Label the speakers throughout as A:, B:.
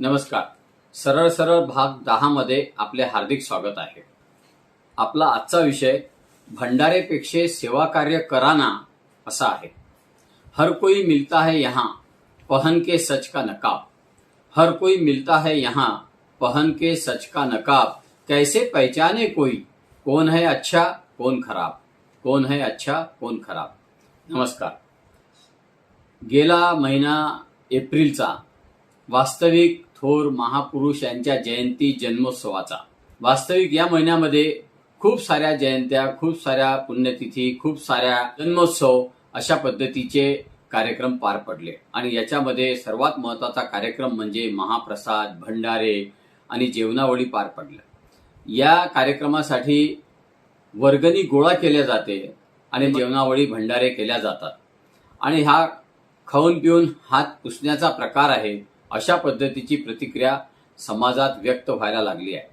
A: नमस्कार. सरळ सरळ भाग दहा मध्ये आपले हार्दिक स्वागत आहे. आपला आजचा विषय भंडारेपेक्षे सेवा कार्य कराना असा आहे. हर कोई मिलता है यहाँ पहन के सच का नकाब. हर कोई मिलता है यहाँ पहन के सच का नकाब. कैसे पहचाने कोई? कौन है अच्छा कौन खराब? कौन है अच्छा कौन खराब? नमस्कार. गेला महिना एप्रिलचा वास्तविक थोर महापुरुष यांच्या जयंती जन्मोत्सवाचा. वास्तविक या महिन्यामध्ये खूप साऱ्या जयंत्या खूप साऱ्या पुण्यतिथी खूप साऱ्या जन्मोत्सव अशा पद्धतीचे कार्यक्रम पार पडले. आणि याच्यामध्ये सर्वात महत्त्वाचा कार्यक्रम म्हणजे महाप्रसाद भंडारे आणि जेवणावळी पार पडल्या. या कार्यक्रमासाठी वर्गणी गोळा केल्या जाते आणि जेवणावळी भंडारे केल्या जातात. आणि हा खाऊन पिऊन हात पुसण्याचा प्रकार आहे. अशा पद्धतीची प्रतिक्रिया समाजात व्यक्त व्हायला लागली आहे.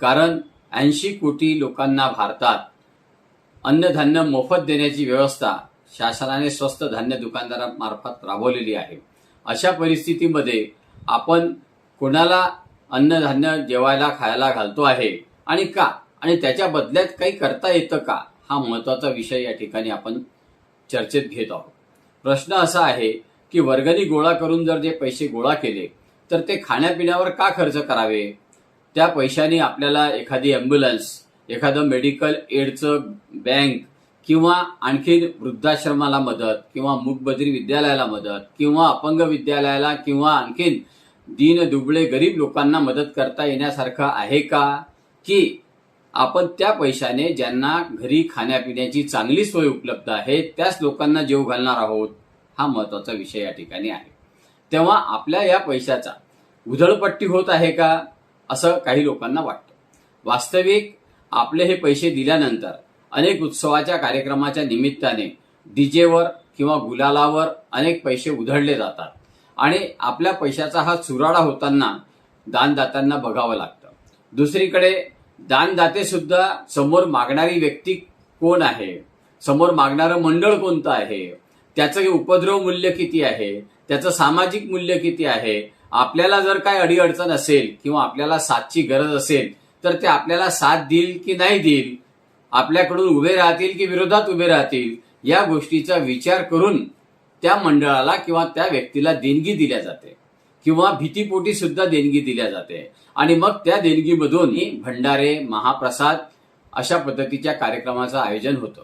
A: कारण ऐंशी कोटी लोकांना भारतात अन्नधान्य मोफत देण्याची व्यवस्था शासनाने स्वस्त धान्य दुकानदारामार्फत राबवलेली आहे. अशा परिस्थितीमध्ये आपण कोणाला अन्नधान्य जेवायला खायला घालतो आहे आणि का? आणि त्याच्या बदल्यात काही करता येतं का? हा महत्त्वाचा विषय या ठिकाणी आपण चर्चेत घेत आहोत. प्रश्न असा आहे की वर्गणी गोळा करून जर जे पैसे गोळा केले तर ते खाण्यापिण्यावर का खर्च करावे? त्या पैशाने आपल्याला एखादी ॲम्ब्युलन्स एखादं मेडिकल एडचं बँक किंवा आणखी वृद्धाश्रमाला मदत किंवा मूकबधिर विद्यालयाला मदत किंवा अपंग विद्यालयाला किंवा आणखीन दीन दुबळे गरीब लोकांना मदत करता येण्यासारखं आहे का? की आपण त्या पैशाने ज्यांना घरी खाण्यापिण्याची चांगली सोय उपलब्ध आहे त्याच लोकांना जेव घालणार आहोत? हा महत्त्वाचा विषय या ठिकाणी आहे. तेव्हा आपल्या या पैशाचा उधळपट्टी होत आहे का असं काही लोकांना वाटतं. वास्तविक आपले हे पैसे दिल्यानंतर अनेक उत्सवाच्या कार्यक्रमाच्या निमित्ताने डीजेवर किंवा गुलालावर अनेक पैसे उधळले जातात. आणि आपल्या पैशाचा हा चुराडा होताना दानदात्यांना बघावं लागतं. दुसरीकडे दानदाते सुद्धा समोर मागणारी व्यक्ती कोण आहे? समोर मागणारं मंडळ कोणतं आहे? त्याचं उपद्रव मूल्य किती आहे? त्याचं सामाजिक मूल्य किती आहे? आपल्याला जर काय अडीअडचण असेल किंवा आपल्याला साथची गरज असेल तर ते आपल्याला साथ देईल की नाही देईल? आपल्याकडून उभे राहतील की विरोधात उभे राहतील? या गोष्टीचा विचार करून त्या मंडळाला किंवा त्या व्यक्तीला देणगी दिल्या जाते. किंवा भीतीपोटी सुद्धा देणगी दिल्या जाते. आणि मग त्या देणगीमधून भंडारे महाप्रसाद अशा पद्धतीच्या कार्यक्रमाचं आयोजन होतं.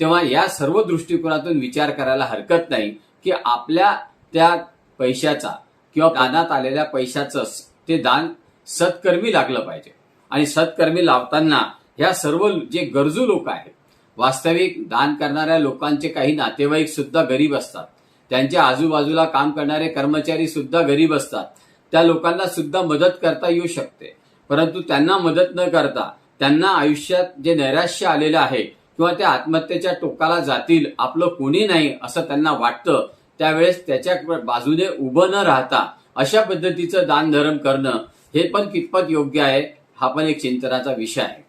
A: तेव्हा या सर्व दृष्टिकोनातून विचार करायला हरकत नाही की आपल्या त्या पैशाचा किंवा दानात आलेल्या पैशाचं ते दान सत्कर्मी लागलं पाहिजे. आणि सत्कर्मी लावताना ह्या सर्व जे गरजू लोक आहेत वास्तविक दान करणाऱ्या लोकांचे काही नातेवाईक सुद्धा गरीब असतात. त्यांच्या आजूबाजूला काम करणारे कर्मचारी सुद्धा गरीब असतात. त्या लोकांना सुद्धा मदत करता येऊ शकते. परंतु त्यांना मदत न करता त्यांना आयुष्यात जे नैराश्य आलेलं आहे किंवा त्या आत्महत्येच्या टोकाला जातील आपलं कोणी नाही असं त्यांना वाटतं त्यावेळेस त्याच्या बाजूने उभं न राहता अशा पद्धतीचं दानधर्म करणं हे पण कितपत योग्य आहे हा पण एक चिंतनाचा विषय आहे.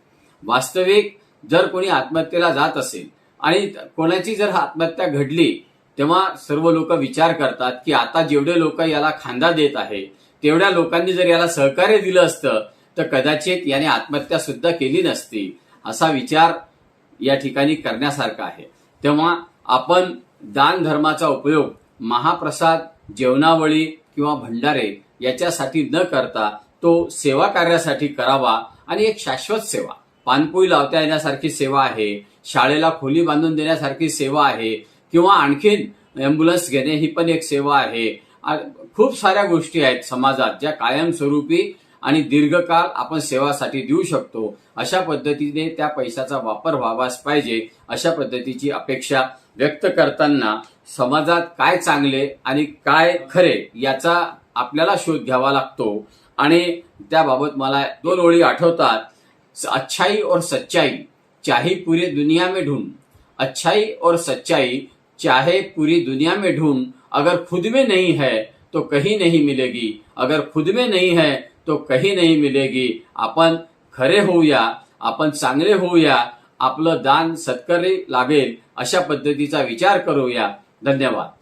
A: वास्तविक जर कोणी आत्महत्येला जात असेल आणि कोणाची जर आत्महत्या घडली तेव्हा सर्व लोक विचार करतात की आता जेवढे लोक याला खांदा देत आहे तेवढ्या लोकांनी जर याला सहकार्य दिलं असतं तर कदाचित याने आत्महत्या सुद्धा केली नसती असा विचार या ठिकाणी करण्यासारखा आहे. तेव्हा आपण दान धर्माचा उपयोग महाप्रसाद जेवणावळी किंवा भंडारे याच्यासाठी न करता तो सेवा कार्यासाठी करावा आणि एक शाश्वत सेवा. पानपोई लावता येण्यासारखी सेवा आहे शाळेला खोली बांधून देण्यासारखी सेवा आहे किंवा आणखीन अँब्युलन्स घेणे ही पण एक सेवा आहे. खूप साऱ्या गोष्टी आहेत समाजात ज्या कायमस्वरूपी आणि दीर्घकाळ आपण सेवासाठी देऊ शकतो. अशा पद्धतीने त्या पैशाचा वापर व्हावाच पाहिजे अशा पद्धतीची अपेक्षा व्यक्त करताना समाजात काय चांगले आणि काय खरे याचा आपल्याला शोध घ्यावा लागतो. आणि त्याबाबत मला दोन ओळी आठवतात. अच्छाई और सच्चाई चाहे पूरी दुनिया में ढूंढ. अच्छाई और सच्चाई चाहे पूरी दुनिया में ढूंढ. अगर खुद में नहीं है तो कहीं नहीं मिलेगी. अगर खुद में नहीं है तो कही नहीं मिलेगी। आपण खरे होऊया आपण चांगले होऊया आपलं दान सत्करी लागेल अशा पद्धतीचा विचार करूया. धन्यवाद.